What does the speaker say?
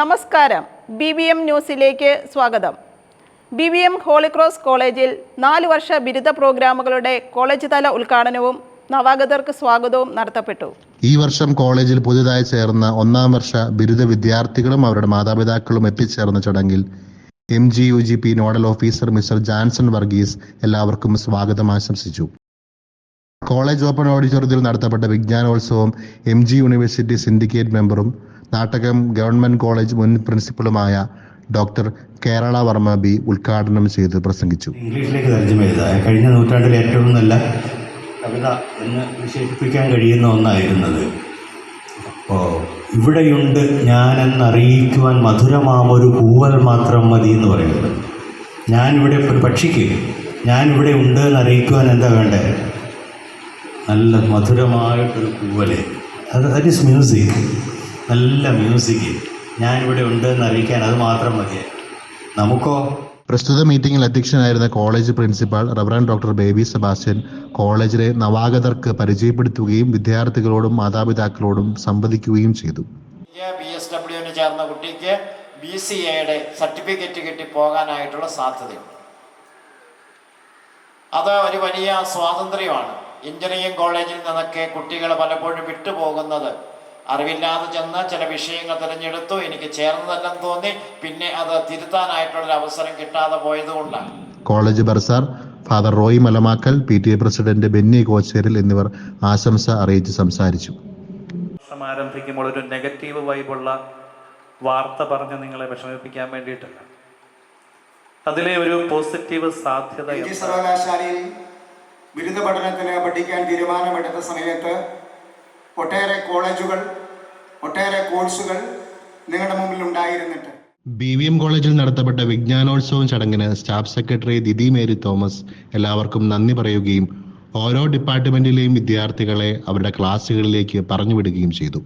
നമസ്കാരം. B B M ന്യൂസിലേക്ക് സ്വാഗതം. ബി ബി എം ഹോളിക്രോസ് കോളേജിൽ നാല് വർഷ ബിരുദ പ്രോഗ്രാമുകളുടെ കോളേജ് തല ഉദ്ഘാടനവും നവാഗതർക്ക് സ്വാഗതവും നടത്തപ്പെട്ടു. ഈ വർഷം കോളേജിൽ പുതുതായി ചേർന്ന ഒന്നാം വർഷ ബിരുദ വിദ്യാർത്ഥികളും അവരുടെ മാതാപിതാക്കളും എത്തിച്ചേർന്ന ചടങ്ങിൽ M G U G P nodal officer mister Janson Varghese എല്ലാവർക്കും സ്വാഗതം ആശംസിച്ചു. കോളേജ് ഓപ്പൺ ഓഡിറ്റോറിയത്തിൽ നടത്തപ്പെട്ട വിജ്ഞാനോത്സവം എം ജി യൂണിവേഴ്സിറ്റി സിൻഡിക്കേറ്റ് മെമ്പറും നാട്ടകം ഗവൺമെന്റ് കോളേജ് മുൻ പ്രിൻസിപ്പളുമായ ഡോക്ടർ കേരള വർമ്മ ബി ഉദ്ഘാടനം ചെയ്ത് പ്രസംഗിച്ചു. ഇംഗ്ലീഷിലേക്ക് തർജമ ചെയ്ത കഴിഞ്ഞ നൂറ്റാണ്ടിൽ ഏറ്റവും നല്ല കവിത എന്ന് വിശേഷിപ്പിക്കാൻ കഴിയുന്ന ഒന്നായിരുന്നത്. അപ്പോൾ ഇവിടെയുണ്ട് ഞാനെന്നറിയിക്കുവാൻ മധുരമാമൊരു പൂവൽ മാത്രം മതി എന്ന് പറയുന്നത്. ഞാനിവിടെ ഒരു പക്ഷിക്ക് ഞാനിവിടെ ഉണ്ട് എന്ന് എന്നറിയിക്കുവാൻ എന്താ വേണ്ടേ? നല്ല മധുരമായിട്ടൊരു പൂവലേ അത് ദാറ്റ് ഇസ് മ്യൂസിക് നല്ല മ്യൂസിക് ഞാനിവിടെ ഉണ്ട് എന്നറിയിക്കാൻ അത് മാത്രം മതി. നമുക്കോ? പ്രസ്തുത മീറ്റിംഗിൽ അധ്യക്ഷനായിരുന്ന college principal reverend doctor Baby Sebastian കോളേജിലെ നവാഗതർക്ക് പരിചയപ്പെടുത്തുകയും വിദ്യാർത്ഥികളോടും മാതാപിതാക്കളോടും സംവദിക്കുകയും ചെയ്തു. ബി എസ് ഡബ്ല്യുവിന് ചേർന്ന കുട്ടിക്ക് ബി സി എയുടെ സർട്ടിഫിക്കറ്റ് കിട്ടി പോകാനായിട്ടുള്ള സാധ്യതയുണ്ട്. അത് ഒരു വലിയ സ്വാതന്ത്ര്യമാണ്. എഞ്ചിനീയറിംഗ് കോളേജിൽ നിന്നൊക്കെ കുട്ടികൾ പലപ്പോഴും വിട്ടുപോകുന്നത് അറിവില്ലാതെ ചെന്ന് ചില വിഷയങ്ങൾ തിരഞ്ഞെടുത്തു. എനിക്ക് ചേർന്നതല്ലെന്ന് തോന്നി. പിന്നെ അത് തിരുത്താനായിട്ടുള്ള അവസരം കിട്ടാതെ പോയതുകൊണ്ടാണ് college bursar father Roy Malamakkal P T A president Benny Kocheril എന്നിവർ ആശംസ അറിയിച്ച് സംസാരിച്ചു. സമാരംഭിക്കുമ്പോൾ ആരംഭിക്കുമ്പോൾ ഒരു നെഗറ്റീവ് വൈബുള്ള വാർത്ത പറഞ്ഞ് നിങ്ങളെ വിഷമിപ്പിക്കാൻ വേണ്ടിയിട്ടല്ല. അതിലെ ഒരു പോസിറ്റീവ് സാധ്യത? സർവകലാശാലയിൽ ബിരുദ പഠനത്തിന് പഠിക്കാൻ തീരുമാനമെടുത്ത സമയത്ത് ഒട്ടേറെ കോളേജുകൾ ഒട്ടേറെ കോഴ്സുകൾ നിങ്ങളുടെ മുമ്പിൽ ഉണ്ടായിരുന്നിട്ട്. ബി വി എം കോളേജിൽ നടത്തപ്പെട്ട വിജ്ഞാനോത്സവം ചടങ്ങിന് staff secretary Didi Mary Thomas എല്ലാവർക്കും നന്ദി പറയുകയും ഓരോ ഡിപ്പാർട്ട്മെന്റിലെയും വിദ്യാർത്ഥികളെ അവരുടെ ക്ലാസ്സുകളിലേക്ക് പറഞ്ഞുവിടുകയും ചെയ്തു.